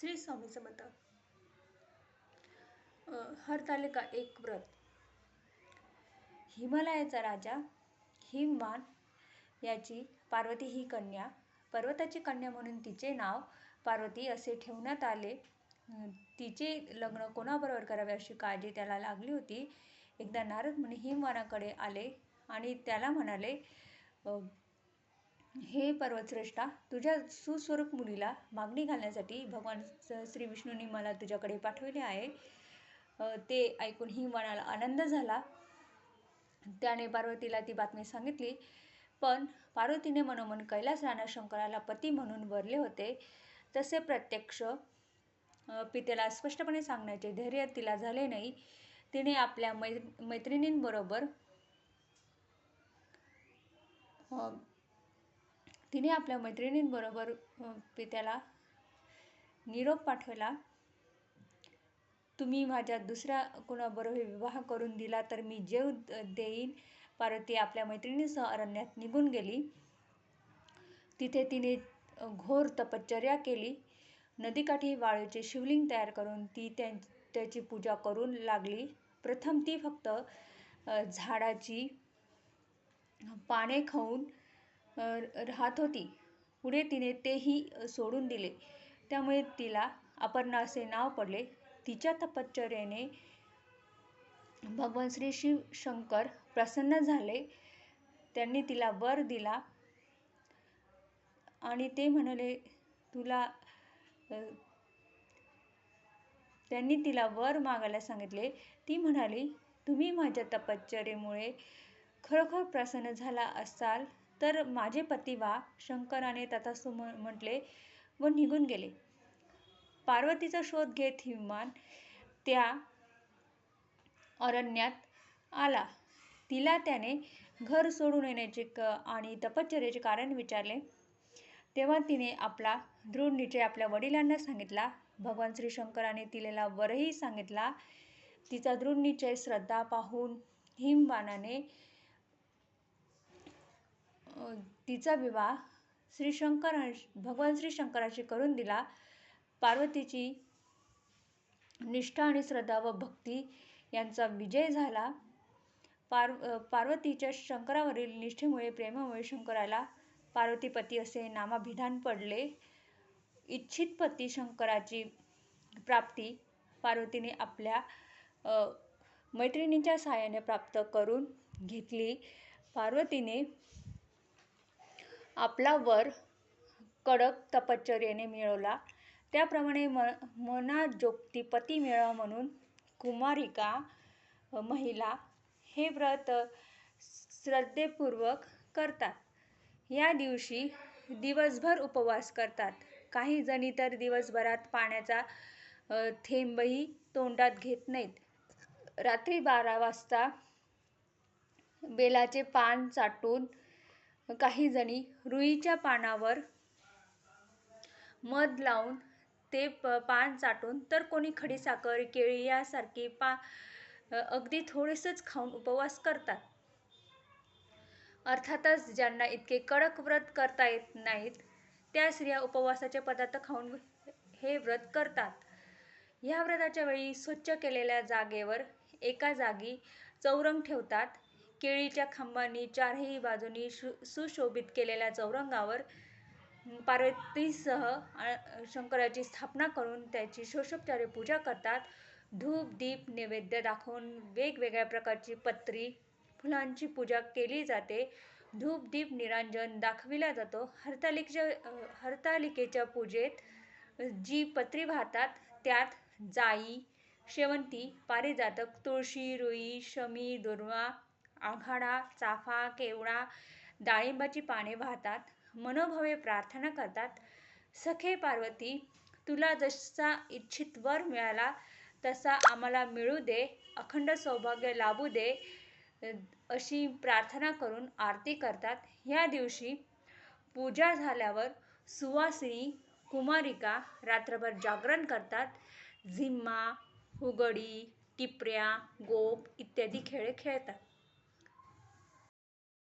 श्री स्वामी समर्थ. हरतालिका एक व्रत. हिमालयाचा राजा हिमवान याची पार्वती ही कन्या पर्वताची कन्या म्हणून तिचे नाव पार्वती असे ठेवण्यात आले. तिचे लग्न कोणाबरोबर करावे अशी काळजी त्याला लागली होती. एकदा नारद मुनी हिमवानाकडे आले आणि त्याला म्हणाले हे पर्वतश्रेष्ठा तुझ्या सुस्वरूप मुलीला मागणी घालण्यासाठी भगवान श्री विष्णूंनी मला तुझ्याकडे पाठविले आहे. ते ऐकून हिमवानाला आनंद झाला. त्याने पार्वतीला ती बातमी सांगितली. पण पार्वतीने मनोमन कैलास राणा शंकराला पती म्हणून वरले होते. तसे प्रत्यक्ष पित्याला पितेला स्पष्टपणे सांगण्याचे धैर्य तिला झाले नाही. तिने आपल्या मै मैत्रिणींबरोबर तिने आपल्या मैत्रिणींबरोबर पित्याला निरोप पाठवला तुम्ही माझ्या दुसऱ्या कुणाबरोबर विवाह करून दिला तर मी जेव देईन. पार्वती आपल्या मैत्रिणीसह अरण्यात निघून गेली. तिथे तिने घोर तपश्चर्या केली. नदीकाठी वाळूचे शिवलिंग तयार करून ती त्याची पूजा करून लागली. प्रथम ती फक्त झाडाची पाने खाऊन राहत होती. पुढे तिने तेही सोडून दिले. त्यामुळे तिला अपर्णा असे नाव पडले. तिच्या तपश्चर्येने भगवान श्री शिव शंकर प्रसन्न झाले. त्यांनी तिला वर दिला आणि ते म्हणाले तुला त्यांनी तिला वर मागायला सांगितले. ती म्हणाली तुम्ही माझ्या तपश्चर्येमुळे खरोखर प्रसन्न झाला असाल तर माझे पती शंकराने तथास्तु म्ह- म्हटले व निघून गेले. पार्वतीचा शोध घेत हिमान त्या अरण्यात आला. तिला त्याने घर सोडून येण्याचे क आणि तपश्चर्याचे कारण विचारले. तेव्हा तिने आपला दृढ निश्चय आपल्या वडिलांना सांगितला. भगवान श्री शंकराने तिलेला वरही सांगितला. तिचा दृढ निश्चय श्रद्धा पाहून हिमवानाने तिचा विवाह श्री शंकर भगवान श्री शंकराशी करून दिला. पार्वतीची निष्ठा आणि श्रद्धा व भक्ती यांचा विजय झाला. पार पार्वतीच्या शंकरावरील निष्ठेमुळे प्रेमामुळे शंकराला पार्वतीपती असे नामाभिधान पडले. इच्छित पती शंकराची प्राप्ती पार्वतीने आपल्या मैत्रिणींच्या सहाय्याने प्राप्त करून घेतली. पार्वतीने आपला वर कडक तपश्चर्येने मिळवला. त्याप्रमाणे म मनाजोगती पती मिळावा म्हणून कुमारिका महिला हे व्रत श्रद्धेपूर्वक करतात. या दिवशी दिवसभर उपवास करतात. काही जणी तर दिवसभरात पाण्याचा थेंबही तोंडात घेत नाहीत. रात्री बारा वाजता बेलाचे पान चाटून काही जणी रुईच्या पानावर मध लावून ते प पान चाटून तर कोणी खडीसाखर केळी यासारखी पा अगदी थोडेसंच खाऊन उपवास करतात. अर्थातच ज्यांना इतके कडक व्रत करता येत नाहीत त्या स्त्रिया उपवासाचे पदार्थ खाऊन हे व्रत करतात. ह्या व्रताच्या वेळी स्वच्छ केलेल्या जागेवर एका जागी चौरंग ठेवतात. केळीच्या खांबांनी चारही बाजूनी शु सुशोभित केलेल्या चौरंगावर पार्वतीसह शंकराची स्थापना करून त्याची षोडशोपचारे पूजा करतात. धूप दीप नैवेद्य दाखवून वेगवेगळ्या प्रकारची पत्री फुलांची पूजा केली जाते. धूप दीप निरांजन दाखविला जातो. हरतालिकेच्या हरतालिकेच्या पूजेत जी पत्री वाहतात त्यात जाई शेवंती पारिजातक तुळशी रुई शमी दुर्वा आघाडा चाफा केवडा डाळिंबाची पाने वाहतात मनोभावे प्रार्थना करतात. सखे पार्वती तुला जसा इच्छित वर मिळाला तसा आम्हाला मिळू दे अखंड सौभाग्य लाभू दे अशी प्रार्थना करून आरती करतात. ह्या दिवशी पूजा झाल्यावर सुवासिनी कुमारिका रात्रभर जागरण करतात. झिम्मा हुगडी टिपऱ्या गोप इत्यादी खेळ खेळतात.